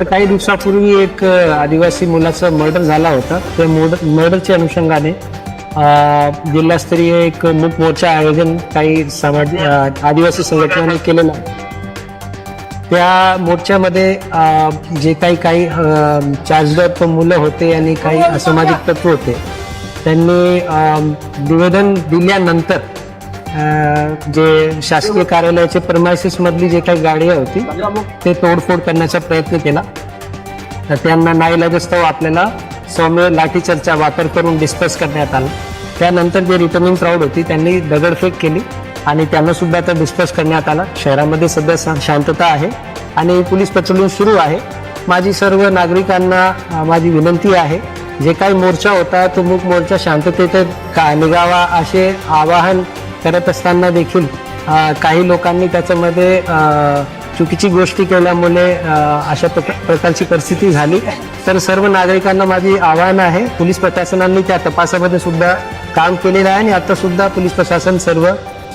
तर काही दिवसापूर्वी एक आदिवासी मुलाचा मर्डर झाला होता त्या मर्डरच्या अनुषंगाने जिल्हास्तरीय एक मूक मोर्चा आयोजन काही समाज आदिवासी संघटनांनी केलेलं आहे. त्या मोर्चामध्ये जे काही काही चार्जड मुलं होते आणि काही असामाजिक तत्व होते त्यांनी निवेदन दिल्यानंतर जे शासकीय कार्यालयाचे प्रमायसेस मधली जे काही गाडी होती ते तोडफोड करण्याचा प्रयत्न केला. तर त्यांना नाईलाजस्तव आपल्याला सौम्य लाठीचार्जचा वापर करून डिस्कस करण्यात आला. त्यानंतर जे रिटर्निंग क्राऊड होती त्यांनी दगडफेक केली आणि त्यांना सुद्धा आता डिस्कस करण्यात आला. शहरामध्ये सध्या शांतता आहे आणि पोलीस पचलून सुरू आहे. माझी सर्व नागरिकांना माझी विनंती आहे जे काही मोर्चा होता तो मूक मोर्चा शांततेत का निघावा असे आवाहन करत असताना देखील काही लोकांनी त्याच्यामध्ये चुकीची गोष्टी केल्यामुळे अशा प्रकारची परिस्थिती झाली. तर सर्व नागरिकांना माझी आव्हान आहे पोलीस प्रशासनाने त्या तपासामध्ये सुद्धा काम केलेलं आहे आणि आता सुद्धा पोलीस प्रशासन सर्व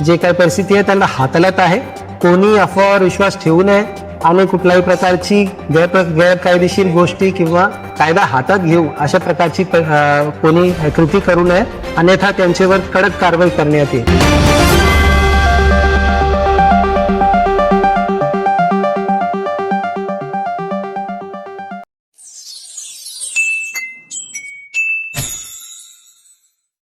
जे काही परिस्थिती आहे त्याला हाताळत आहे. कोणी अफवावर विश्वास ठेवू नये. आम्ही कुठल्याही प्रकारची गैर गैरकायदेशीर गोष्टी किंवा कायदा हातात घेऊ अशा प्रकारची कोणी कृती करू नये. अन्यथा त्यांच्यावर कडक कारवाई करण्यात येईल.